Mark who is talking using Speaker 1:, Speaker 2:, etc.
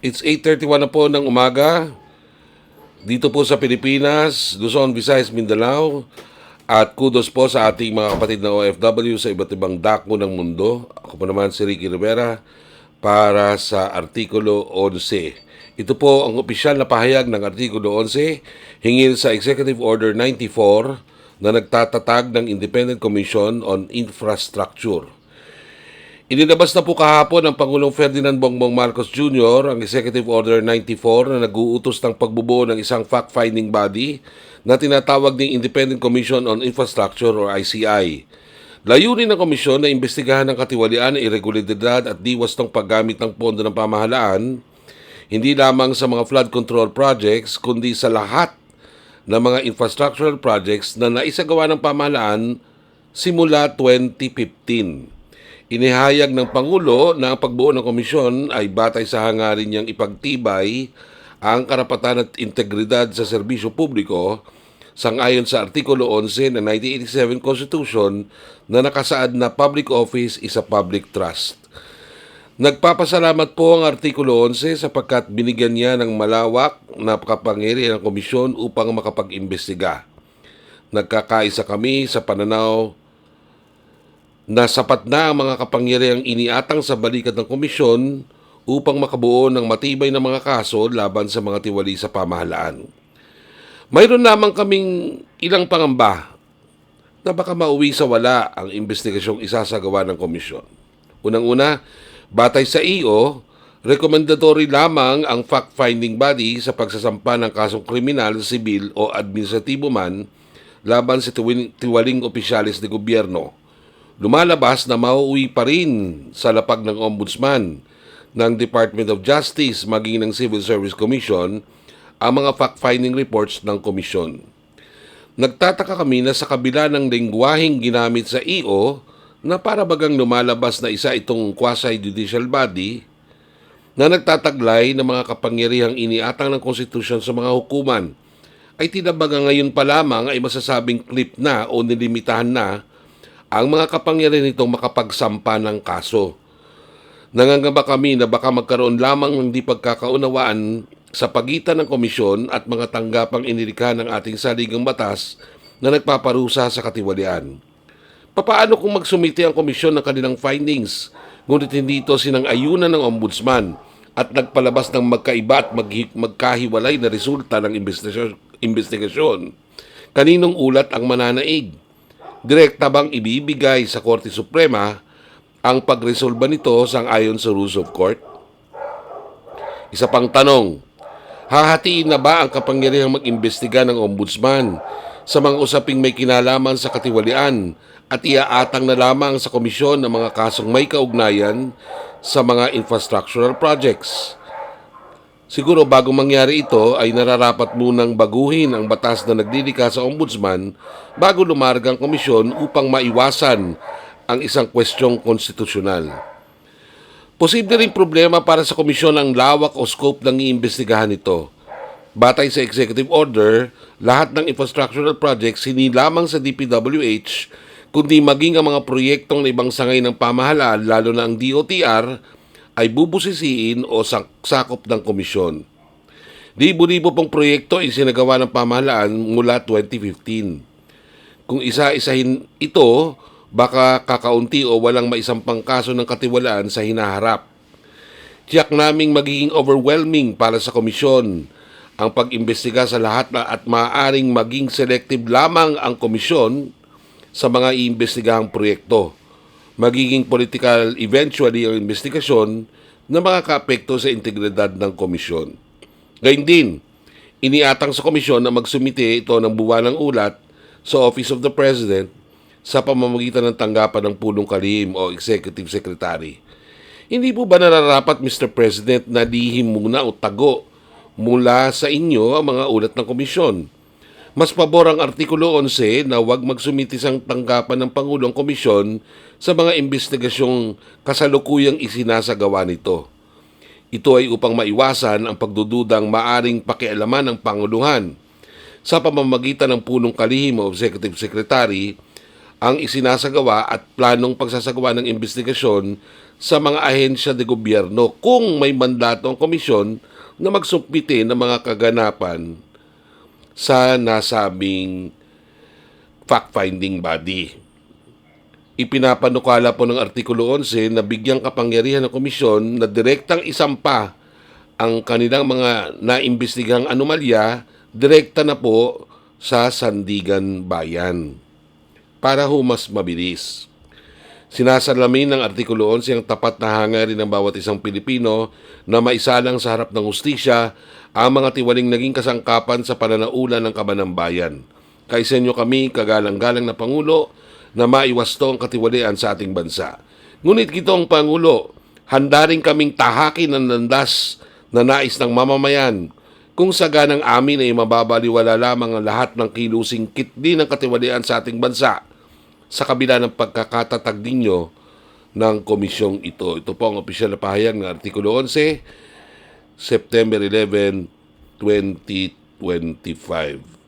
Speaker 1: It's 8.31 na po ng umaga dito po sa Pilipinas, Luzon, Visayas, Mindanao. At kudos po sa ating mga kapatid na OFW sa iba't ibang dako ng mundo. Ako po naman si Ricky Rivera para sa Artikulo 11. Ito po ang opisyal na pahayag ng Artikulo 11 hingil sa Executive Order 94 na nagtatatag ng Independent Commission on Infrastructure. Inilabas na po kahapon ng Pangulong Ferdinand Bongbong Marcos Jr. ang Executive Order 94 na nag-uutos ng pagbubuo ng isang fact-finding body na tinatawag ng Independent Commission on Infrastructure or ICI. Layunin ng komisyon na imbestigahan ang katiwalian, irregularidad at diwas ng paggamit ng pondo ng pamahalaan hindi lamang sa mga flood control projects kundi sa lahat ng mga infrastructural projects na naisagawa ng pamahalaan simula 2015. Inihayag ng Pangulo na ang pagbuo ng komisyon ay batay sa hangarin niyang ipagtibay ang karapatan at integridad sa serbisyo publiko sangayon sa Artikulo 11 ng 1987 Constitution na nakasaad na public office is a public trust. Nagpapasalamat po ang Artikulo 11 sapagkat binigyan niya ng malawak na kapangyarihan ng komisyon upang makapag-imbestiga. Nagkakaisa kami sa pananaw na sapat na ang mga kapangyarihang iniatang sa balikat ng komisyon upang makabuo ng matibay na mga kaso laban sa mga tiwali sa pamahalaan. Mayroon lamang kaming ilang pangamba na baka mauwi sa wala ang investigasyong isasagawa ng komisyon. Unang-una, batay sa EO, rekomendatory lamang ang fact-finding body sa pagsasampa ng kasong kriminal, sibil o administratibo man laban sa tiwaling opisyalis ng gobyerno lumalabas na mauwi pa rin sa lapag ng Ombudsman ng Department of Justice maging ng Civil Service Commission ang mga fact-finding reports ng komisyon. Nagtataka kami na sa kabila ng lingwaheng ginamit sa EO na para bagang lumalabas na isa itong quasi-judicial body na nagtataglay ng mga kapangyarihang iniatang ng konstitusyon sa mga hukuman ay tinabaga ngayon pa lamang ay masasabing clip na o nilimitahan na ang mga kapangyarihan nitong makapagsampa ng kaso. Nangangamba kami na baka magkaroon lamang ng di pagkakaunawaan sa pagitan ng komisyon at mga tanggapang inilikha ng ating saligang batas na nagpaparusa sa katiwalian. Papaano kung magsumiti ang komisyon ng kanilang findings, ngunit hindi ito sinang-ayunan ng ombudsman at nagpalabas ng magkaiba at mag- magkahiwalay na resulta ng investigasyon? Kaninong ulat ang mananaig? Direkta bang ibibigay sa Korte Suprema ang pagresolba nito sang ayon sa rules of court? Isa pang tanong, hahatiin na ba ang kapangyarihang mag-imbestiga ng ombudsman sa mga usaping may kinalaman sa katiwalian at iaatang na lamang sa komisyon ng mga kasong may kaugnayan sa mga infrastructural projects? Siguro bago mangyari ito ay nararapat munang baguhin ang batas na nagdidika sa ombudsman bago lumargang komisyon upang maiwasan ang isang kwestyong konstitusyonal. Posible rin problema para sa komisyon ang lawak o scope ng iimbestigahan nito. Batay sa executive order, lahat ng infrastructural projects hindi lamang sa DPWH kundi maging ang mga proyektong na ibang sangay ng pamahalaan lalo na ang DOTR ay bubusisiin o sakop ng komisyon. Libo-libo pong proyekto ay sinagawa ng pamahalaan mula 2015. Kung isa-isahin ito, baka kakaunti o walang maisampang kaso ng katiwalaan sa hinaharap. Tiyak naming magiging overwhelming para sa komisyon ang pag-imbestiga sa lahat na at maaaring maging selective lamang ang komisyon sa mga iimbestigahang proyekto magiging political eventually ang investigasyon na makakaapekto sa integridad ng komisyon. Gayun din, iniatang sa komisyon na magsumite ito ng buwanang ulat sa Office of the President sa pamamagitan ng tanggapan ng pulong kalihim o Executive Secretary. Hindi po ba nararapat, Mr. President, na lihim muna o tago mula sa inyo ang mga ulat ng komisyon? Mas pabor ang Artikulo 11 na huwag magsumitis ang tanggapan ng Pangulong Komisyon sa mga investigasyong kasalukuyang isinasagawa nito. Ito ay upang maiwasan ang pagdududang maaring pakialaman ng Panguluhan sa pamamagitan ng punong kalihim o Executive Secretary ang isinasagawa at planong pagsasagawa ng investigasyon sa mga ahensya de gobyerno kung may mandato ang komisyon na magsumpite ng mga kaganapan sa nasabing fact-finding body. Ipinapanukala po ng Artikulo 11 na bigyang kapangyarihan ng komisyon na direktang isampa ang kanilang mga naimbestigahang anomalya direkta na po sa Sandigan Bayan para ho mas mabilis. Sinasalamin ng Artikulo 11 ang tapat na hangarin ng bawat isang Pilipino na maisalang sa harap ng hustisya ang mga tiwaling naging kasangkapan sa pananaulan ng kabanang bayan. Kaisa nyo kami, kagalang-galang na Pangulo, na maiwasto ang katiwalian sa ating bansa. Ngunit gitong Pangulo, handa rin kaming tahakin ang landas na nais ng mamamayan kung sa ganang amin ay mababaliwala lamang ang lahat ng kilusing kitli ng katiwalian sa ating bansa sa kabila ng pagkakatatag ninyo ng komisyong ito. Ito po ang opisyal na pahayag ng Artikulo 11, September 11, 2025.